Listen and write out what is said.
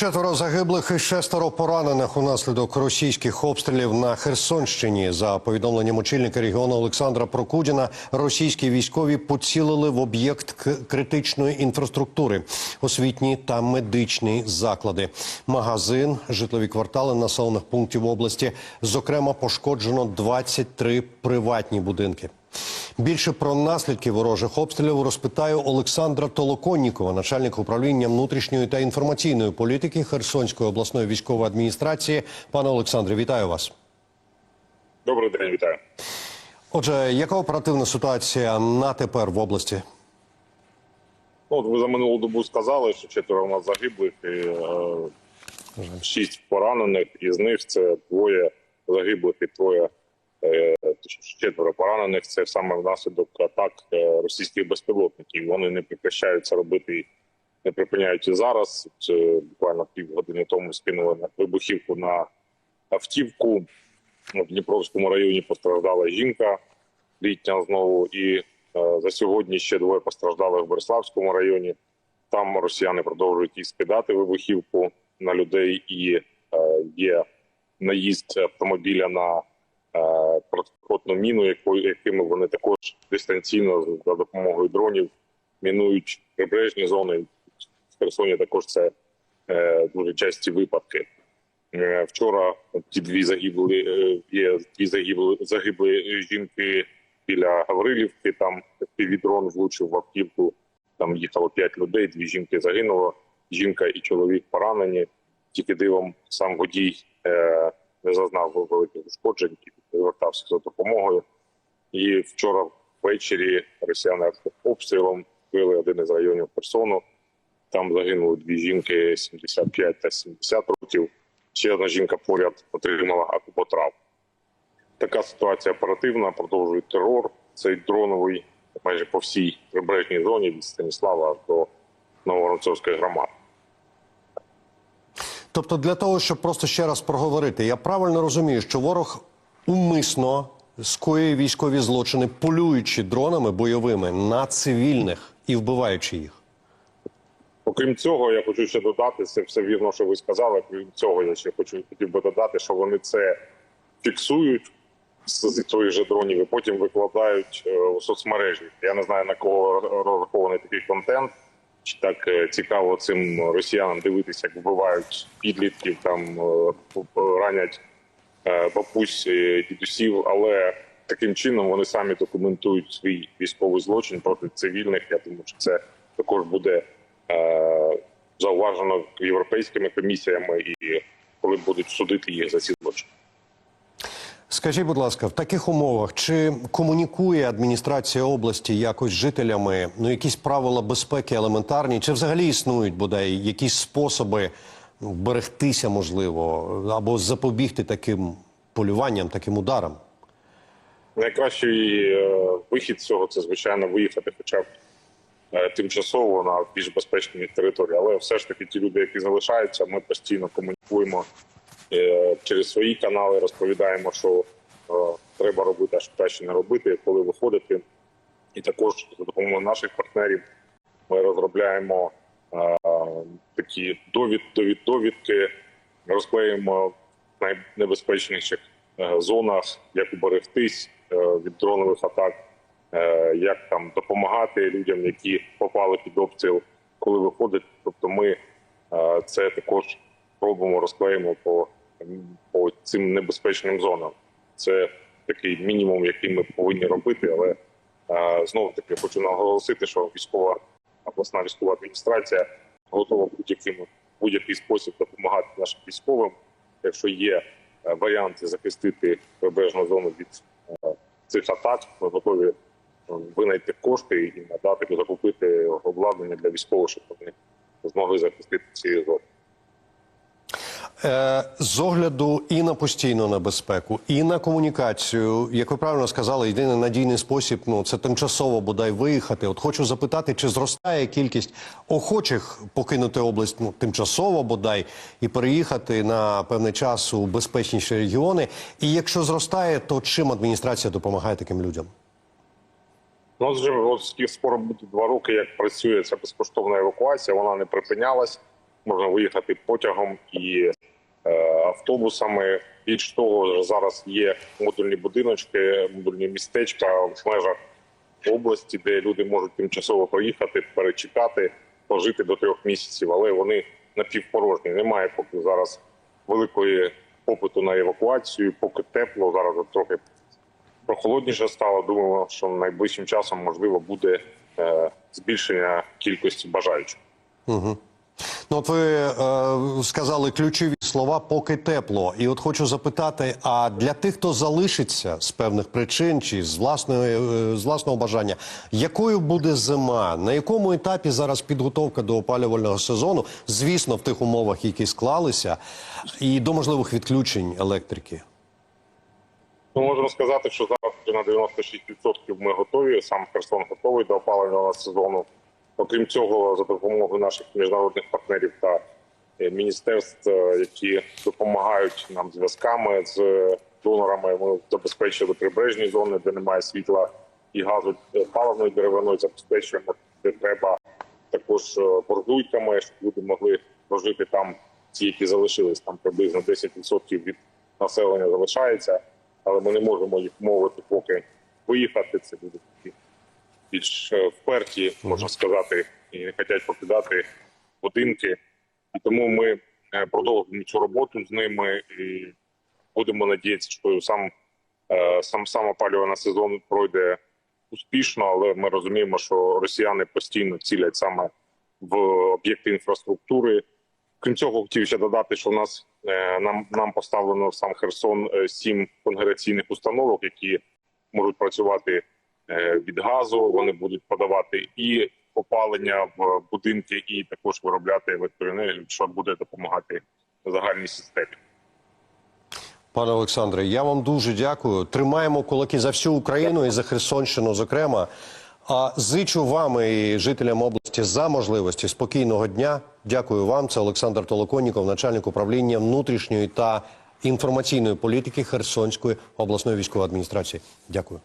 Четверо загиблих і шестеро поранених унаслідок російських обстрілів на Херсонщині. За повідомленням очільника регіону Олександра Прокудіна, російські військові поцілили в об'єкт критичної інфраструктури, освітні та медичні заклади, магазин, житлові квартали населених пунктів області. Зокрема, пошкоджено 23 приватні будинки. Більше про наслідки ворожих обстрілів розпитаю Олександра Толоконнікова, начальника управління внутрішньої та інформаційної політики Херсонської обласної військової адміністрації. Пане Олександре, вітаю вас. Добрий день, вітаю. Отже, яка оперативна ситуація на тепер в області? Ну, от ви за минулу добу сказали, що четверо у нас загиблих і е, шість поранених. Із них це двоє загиблих і троє е, точніше, четверо поранених. Це саме внаслідок атак е, російських безпілотників. Вони не прекращаються робити, не припиняють і зараз. Це буквально півгодини тому скинули вибухівку на автівку. В Дніпровському районі постраждала жінка літня знову. І е, за сьогодні ще двоє постраждали в Бориславському районі. Там росіяни продовжують і скидати вибухівку на людей, і е, є наїзд автомобіля на протипіхотну міну, якою якими вони також дистанційно за допомогою дронів мінують прибережні зони. В Херсоні також це е, дуже часті випадки. Е, Вчора ті дві загибли е, є дві загибли загибли жінки біля Гаврилівки. Там півдрон влучив в автівку. Там їхало п'ять людей. Дві жінки загинуло. Жінка і чоловік поранені. Тільки дивом сам водій е, не зазнав великих ушкоджень і звертався за допомогою. І вчора ввечері росіяни обстрілом вбили один із районів Херсону. Там загинули дві жінки 75 та 70 років. Ще одна жінка поряд отримала акупотрав. Така ситуація оперативна, продовжує терор. Цей дроновий майже по всій прибережній зоні від Станіслава до Нововоронцовської громади. Тобто, для того, щоб просто ще раз проговорити, я правильно розумію, що ворог умисно скоює військові злочини, полюючи дронами бойовими на цивільних і вбиваючи їх. Окрім цього, я хочу ще додати, це все вірно, що ви сказали. Крім цього, я ще хочу хотів би додати, що вони це фіксують з своїх же дронів і потім викладають е, у соцмережі. Я не знаю на кого розрахований такий контент. Чи так е, цікаво цим росіянам дивитися, як вбивають підлітків, там е, ранять е, бабусь, дідусів, але таким чином вони самі документують свій військовий злочин проти цивільних. Я думаю, що це також буде зауважено європейськими комісіями, і коли будуть судити їх за ці злочини. Скажіть, будь ласка, в таких умовах чи комунікує адміністрація області якось з жителями ну якісь правила безпеки елементарні, чи взагалі існують бодай якісь способи ну, вберегтися, можливо, або запобігти таким полюванням, таким ударам? Найкращий е, вихід цього це звичайно виїхати, хоча б е, тимчасово на більш безпечні території. Але все ж таки, ті люди, які залишаються, ми постійно комунікуємо через свої канали, розповідаємо, що е, треба робити, а що краще не робити, коли виходити. І також за допомогою наших партнерів ми розробляємо е, такі довід, довід, довідки, розклеїмо в найнебезпечніших е, зонах, як уберегтись е, від дронових атак, е, як там допомагати людям, які попали під обстріл, коли виходять. Тобто, ми е, це також робимо, розклеїмо по, по цим небезпечним зонам. Це такий мінімум, який ми повинні робити, але знову таки хочу наголосити, що військова обласна військова адміністрація готова будь-яким будь-який спосіб допомагати нашим військовим. Якщо є е, варіанти захистити прибережну зону від е, цих атак, ми готові е, винайти кошти і надати закупити обладнання для військових, щоб вони змогли захистити ці зони. Е, з огляду і на постійну небезпеку, і на комунікацію, як ви правильно сказали, єдиний надійний спосіб ну це тимчасово бодай виїхати. От хочу запитати, чи зростає кількість охочих покинути область ну тимчасово бодай і переїхати на певний час у безпечніші регіони. І якщо зростає, то чим адміністрація допомагає таким людям? Ну, вже от скоро буде два роки, як працює ця безкоштовна евакуація, вона не припинялась. можна виїхати потягом і автобусами. Більш того, зараз є модульні будиночки, модульні містечка в межах області, де люди можуть тимчасово проїхати, перечекати, пожити до трьох місяців, але вони напівпорожні. Немає поки зараз великої попиту на евакуацію, поки тепло. Зараз трохи прохолодніше стало. Думаю, що найближчим часом можливо буде е, збільшення кількості бажаючих. Ну, от ви е, сказали ключові слова поки тепло. І от хочу запитати: а для тих, хто залишиться з певних причин чи з власної е, з власного бажання, якою буде зима? На якому етапі зараз підготовка до опалювального сезону? Звісно, в тих умовах, які склалися, і до можливих відключень електрики. Ми можемо сказати, що зараз на 96% ми готові. Сам Херсон готовий до опалювального сезону. Окрім цього, за допомогою наших міжнародних партнерів та е, міністерств, е, які допомагають нам зв'язками з донорами, ми забезпечили прибережні зони, де немає світла і газу е, паливної деревиною, забезпечуємо, де треба також е, буржуйками, щоб люди могли прожити там, ті, які залишились там приблизно 10% від населення залишається, але ми не можемо їх мовити, поки виїхати. Це такі більш е, вперті, можна сказати, і не хочуть покидати будинки. І тому ми е, продовжуємо цю роботу з ними і будемо надіятися, що сам е, сам сам опалювальний сезон пройде успішно, але ми розуміємо, що росіяни постійно цілять саме в об'єкти інфраструктури. Крім цього, хотів ще додати, що в нас нам нам поставлено в сам Херсон сім конгрегаційних установок, які можуть працювати від газу. Вони будуть подавати і опалення в будинки, і також виробляти електроенергію, що буде допомагати загальній системі. Пане Олександре, я вам дуже дякую. Тримаємо кулаки за всю Україну і за Херсонщину, зокрема. А зичу вам і жителям області за можливості спокійного дня. Дякую вам. Це Олександр Толоконніков, начальник управління внутрішньої та інформаційної політики Херсонської обласної військової адміністрації. Дякую.